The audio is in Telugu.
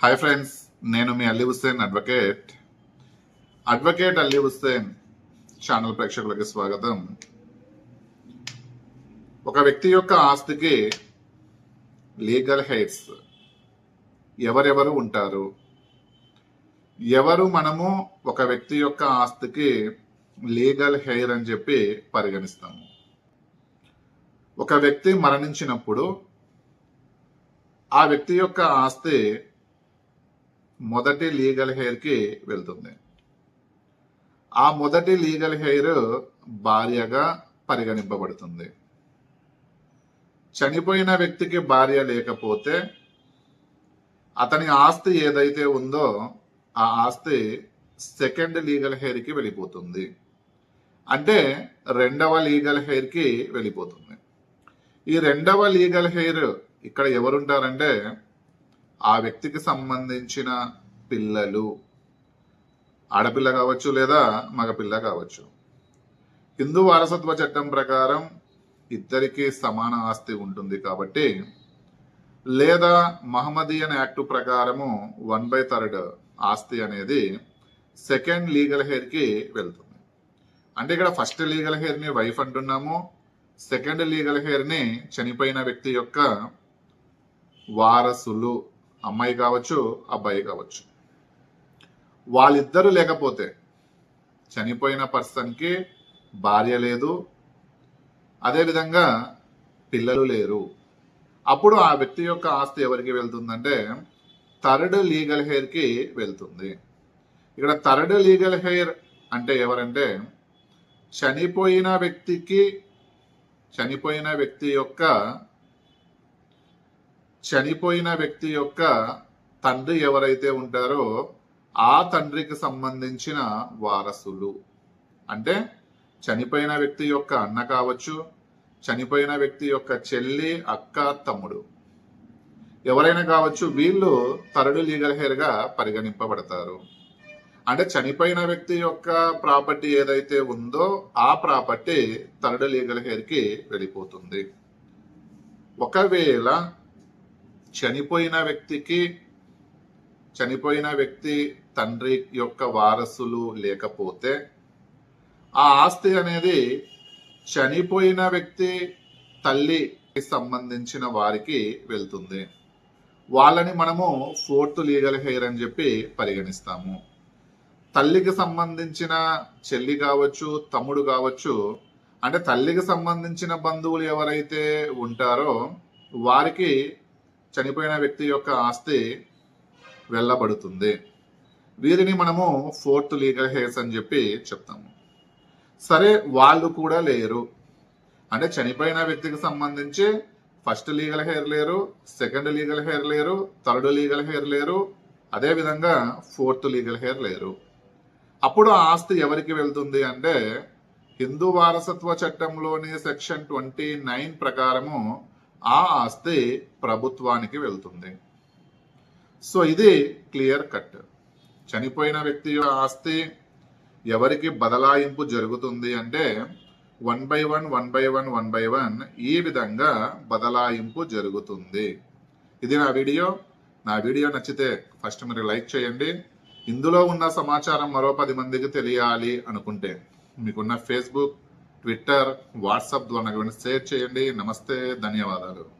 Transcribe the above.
హాయ్ ఫ్రెండ్స్ నేను మీ Ali Hussain advocate advocate Ali Hussain channel ప్రేక్షకులకి స్వాగతం. ఒక వ్యక్తి యొక్క ఆస్తికి లీగల్ హెయిర్స్ ఎవరెవరు ఉంటారు? ఎవరు మనము ఒక వ్యక్తి యొక్క ఆస్తికి లీగల్ హెయిర్ అని చెప్పి పరిగణిస్తాము. ఒక వ్యక్తి మరణించినప్పుడు ఆ వ్యక్తి యొక్క ఆస్తి మొదటి లీగల్ హెయిర్కి వెళ్తుంది. ఆ మొదటి లీగల్ హెయిర్ భార్యగా పరిగణింపబడుతుంది. చనిపోయిన వ్యక్తికి భార్య లేకపోతే అతని ఆస్తి ఏదైతే ఉందో ఆ ఆస్తి సెకండ్ లీగల్ హెయిర్కి వెళ్ళిపోతుంది. అంటే రెండవ లీగల్ హెయిర్కి వెళ్ళిపోతుంది. ఈ రెండవ లీగల్ హెయిర్ ఇక్కడ ఎవరుంటారంటే ఆ వ్యక్తికి సంబంధించిన పిల్లలు ఆడపిల్ల కావచ్చు లేదా మగపిల్ల కావచ్చు. హిందూ వారసత్వ చట్టం ప్రకారం ఇద్దరికి సమాన ఆస్తి ఉంటుంది కాబట్టి లేదా మహమ్మదీయన్ యాక్ట్ ప్రకారము వన్ బై థర్డ్ ఆస్తి అనేది సెకండ్ లీగల్ హెయిర్కి వెళ్తుంది. అంటే ఇక్కడ ఫస్ట్ లీగల్ హెయిర్ని వైఫ్ అంటున్నాము సెకండ్ లీగల్ హెయిర్ని చనిపోయిన వ్యక్తి యొక్క వారసులు అమ్మాయి కావచ్చు అబ్బాయి కావచ్చు. వాళ్ళిద్దరూ లేకపోతే చనిపోయిన పర్సన్కి భార్య లేదు. అదేవిధంగా పిల్లలు లేరు. అప్పుడు ఆ వ్యక్తి యొక్క ఆస్తి ఎవరికి వెళ్తుందంటే థర్డ్ లీగల్ హెయిర్కి వెళ్తుంది. ఇక్కడ థర్డ్ లీగల్ హెయిర్ అంటే ఎవరంటే చనిపోయిన వ్యక్తికి చనిపోయిన వ్యక్తి యొక్క చనిపోయిన వ్యక్తి యొక్క తండ్రి ఎవరైతే ఉంటారో ఆ తండ్రికి సంబంధించిన వారసులు. అంటే చనిపోయిన వ్యక్తి యొక్క అన్న కావచ్చు చనిపోయిన వ్యక్తి యొక్క చెల్లి అక్క తమ్ముడు. ఎవరైనా కావచ్చు వీళ్ళు థర్డ్ లీగల్ హెయిర్గా పరిగణింపబడతారు. అంటే చనిపోయిన వ్యక్తి యొక్క ప్రాపర్టీ ఏదైతే ఉందో ఆ ప్రాపర్టీ థర్డ్ లీగల్ హెయిర్కి వెళ్ళిపోతుంది. ఒకవేళ చనిపోయిన వ్యక్తికి చనిపోయిన వ్యక్తి తండ్రి యొక్క వారసులు లేకపోతే ఆ ఆస్తి అనేది చనిపోయిన వ్యక్తి తల్లికి సంబంధించిన వారికి వెళ్తుంది. వాళ్ళని మనము ఫోర్త్ లీగల్ హెయిర్ అని చెప్పి పరిగణిస్తాము. తల్లికి సంబంధించిన చెల్లి కావచ్చు తమ్ముడు కావచ్చు అంటే తల్లికి సంబంధించిన బంధువులు ఎవరైతే ఉంటారో వారికి చనిపోయిన వ్యక్తి యొక్క ఆస్తి వెళ్ళబడుతుంది. వీరిని మనము ఫోర్త్ లీగల్ హెయిర్స్ అని చెప్పి చెప్తాము. సరే వాళ్ళు కూడా లేరు. అంటే చనిపోయిన వ్యక్తికి సంబంధించి ఫస్ట్ లీగల్ హెయిర్ లేరు సెకండ్ లీగల్ హెయిర్ లేరు థర్డ్ లీగల్ హెయిర్ లేరు అదేవిధంగా ఫోర్త్ లీగల్ హెయిర్ లేరు. అప్పుడు ఆ ఆస్తి ఎవరికి వెళ్తుంది అంటే హిందూ వారసత్వ చట్టంలోని సెక్షన్ ట్వంటీ నైన్ ప్రకారము ఆ ఆస్తి ప్రభుత్వానికి వెళ్తుంది. సో ఇది క్లియర్ కట్. చనిపోయిన వ్యక్తి యొక్క ఆస్తి ఎవరికి బదలాయింపు జరుగుతుంది అంటే one by one one by one one by one ఈ విధంగా బదలాయింపు జరుగుతుంది. ఇది నా వీడియో. నా వీడియో నచ్చితే ఫస్ట్ మీరు లైక్ చేయండి. ఇందులో ఉన్న సమాచారం మరో పది మందికి తెలియాలి అనుకుంటే. మీకున్న ఫేస్బుక్ ట్విట్టర్ వాట్సాప్ ద్వారా షేర్ చేయండి. నమస్తే ధన్యవాదాలు.